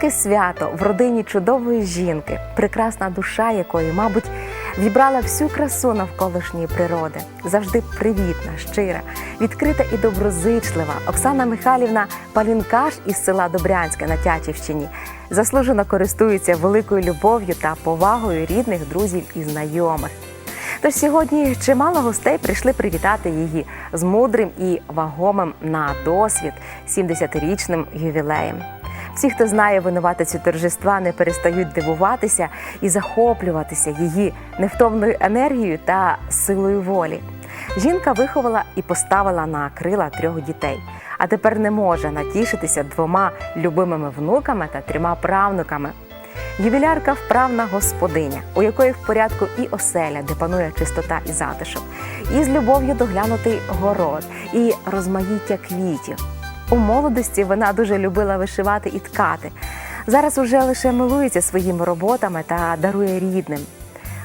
Велике свято в родині чудової жінки, прекрасна душа якої, мабуть, вібрала всю красу навколишньої природи. Завжди привітна, щира, відкрита і доброзичлива. Оксана Михайлівна Палінкаш із села Добрянське на Тячівщині заслужено користується великою любов'ю та повагою рідних, друзів і знайомих. Тож сьогодні чимало гостей прийшли привітати її з мудрим і вагомим на досвід 70-річним ювілеєм. Всі, хто знає винуватицю торжества, не перестають дивуватися і захоплюватися її невтомною енергією та силою волі. Жінка виховала і поставила на крила трьох дітей, а тепер не може натішитися двома любимими внуками та трьома правнуками. Ювілярка вправна господиня, у якої в порядку і оселя, де панує чистота і затишок, і з любов'ю доглянутий город, і розмаїття квітів. У молодості вона дуже любила вишивати і ткати. Зараз уже лише милується своїми роботами та дарує рідним.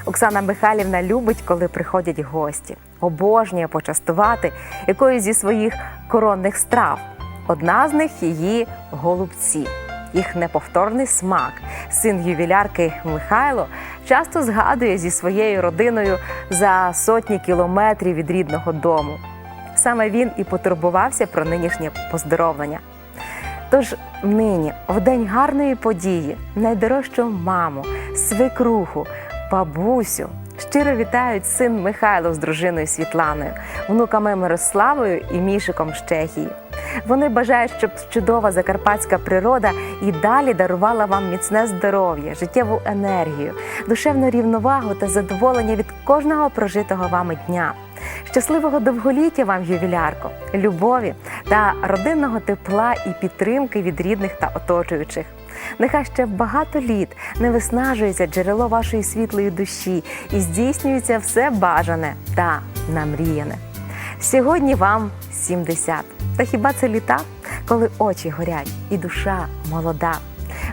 Оксана Михайлівна любить, коли приходять гості, обожнює почастувати якоюсь зі своїх коронних страв. Одна з них її голубці. Їх неповторний смак. Син ювілярки Михайло часто згадує зі своєю родиною за сотні кілометрів від рідного дому. Саме він і потурбувався про нинішнє поздоровлення. Тож нині, в день гарної події, найдорожчу маму, свекруху, бабусю щиро вітають син Михайло з дружиною Світланою, внуками Мирославою і Мішиком з Чехії. Вони бажають, щоб чудова закарпатська природа і далі дарувала вам міцне здоров'я, життєву енергію, душевну рівновагу та задоволення від кожного прожитого вами дня. Щасливого довголіття вам, ювілярко, любові та родинного тепла і підтримки від рідних та оточуючих. Нехай ще багато літ не виснажується джерело вашої світлої душі і здійснюється все бажане та намріяне. Сьогодні вам 70. Та хіба це літа, коли очі горять і душа молода?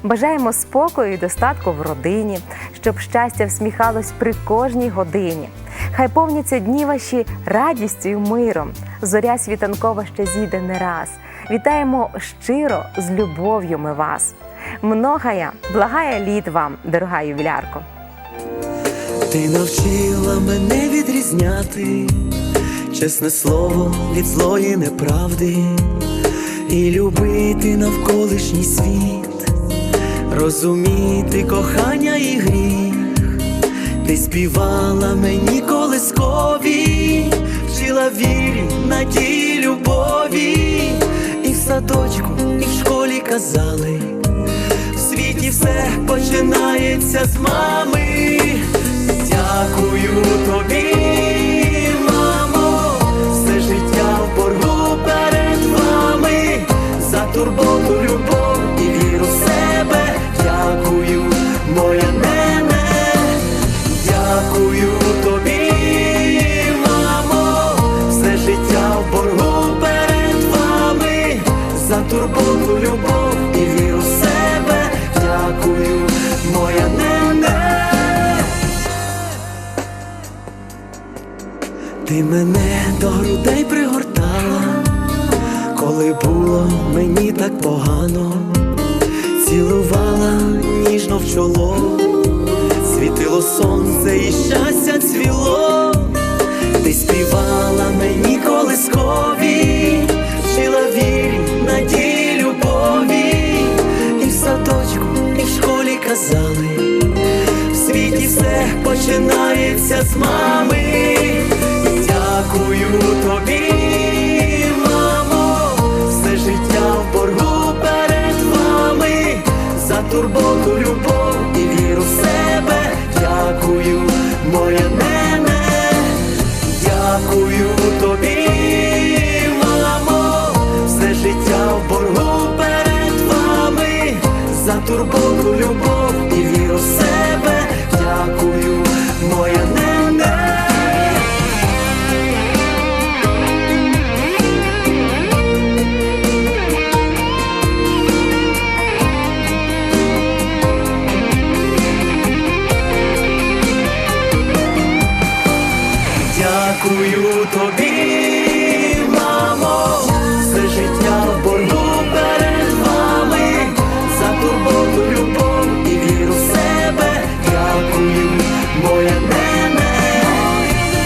Бажаємо спокою і достатку в родині, щоб щастя всміхалось при кожній годині. Хай повняться дні ваші радістю і миром. Зоря світанкова ще зійде не раз. Вітаємо щиро з любов'ю ми вас. Многая, благая літ вам, дорога ювілярко. Ти навчила мене відрізняти чесне слово від злої неправди і любити навколишній світ, розуміти кохання і гріх. Ти співала мені колискові, вчила вірі, надії, любові, і в садочку, і в школі казали. В світі все починається з мами. Дякую тобі, мамо, все в боргу перед вами, за турботу, любов і віру в себе. Дякую, моя нене. Ти мене до грудей пригортала, коли було мені так погано, цілувала ніжно в чоло, світило сонце і щастя цвіло, починається з мами. Дякую тобі, мамо, все життя в боргу перед вами, за турботу, любов і віру в себе. Дякую, моя нене, дякую тобі, мамо, все життя в боргу перед вами, за турботу, любов і віру в себе. Дякую, моя нене. Дякую тобі, моє племе,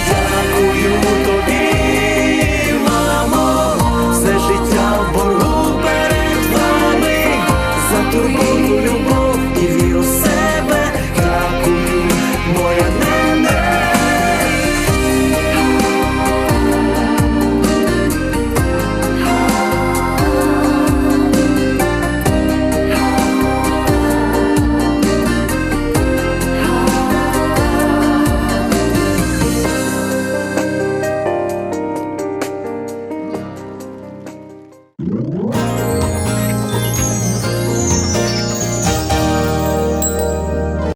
дякую тобі, мамо, все життя в перед вами, за турботу любов.